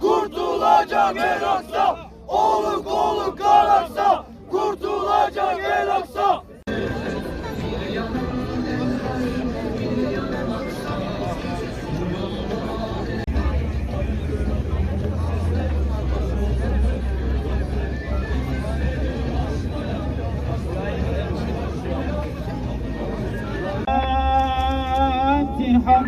Kurtulacak el aksa, oluk oluk kararsa, 你好